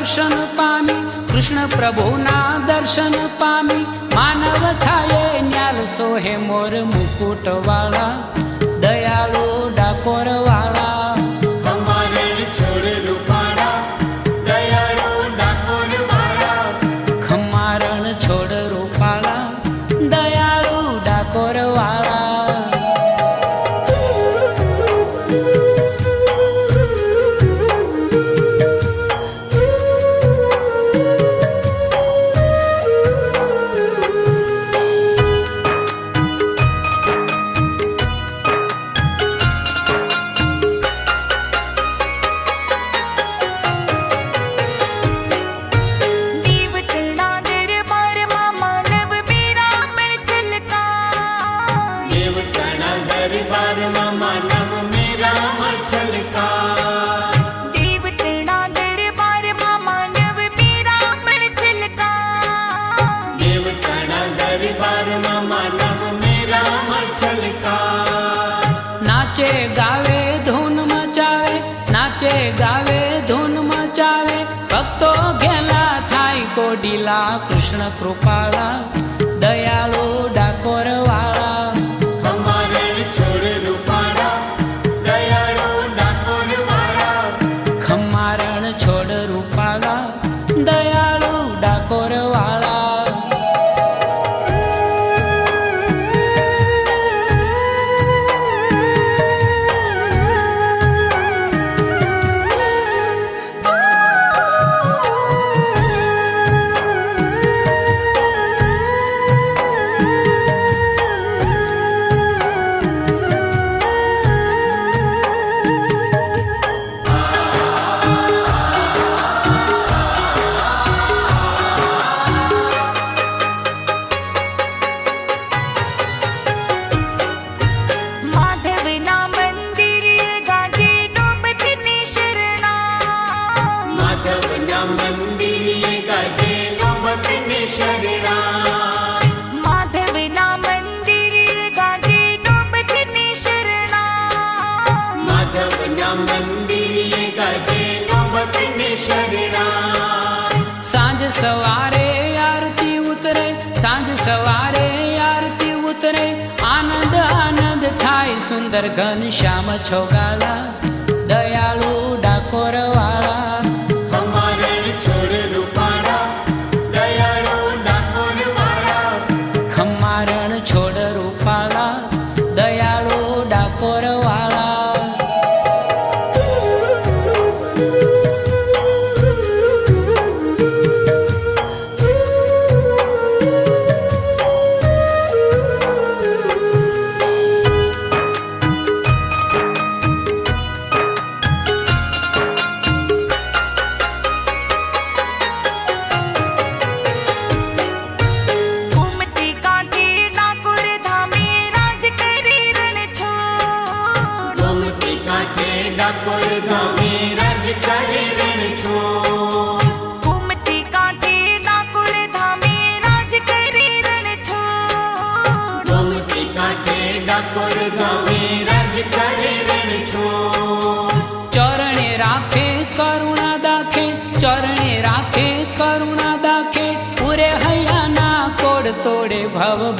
दर्शनपामि कृष्णप्रभुना दर्शन पामि। मानव थाये न्याल सोहे मोर मुकुटवाला। दयालो डाकोर ગાવે ધૂન મચાવે. ભક્તો ગેલા થાય કોડીલા કૃષ્ણ કૃપાળા. સાંજ સવારે આરતી ઉતરે, સાંજ સવારે આરતી ઉતરે. આનંદ આનંદ થાય સુંદર ઘન શ્યામ છોગાલા દયાળુ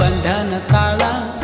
bandana tala.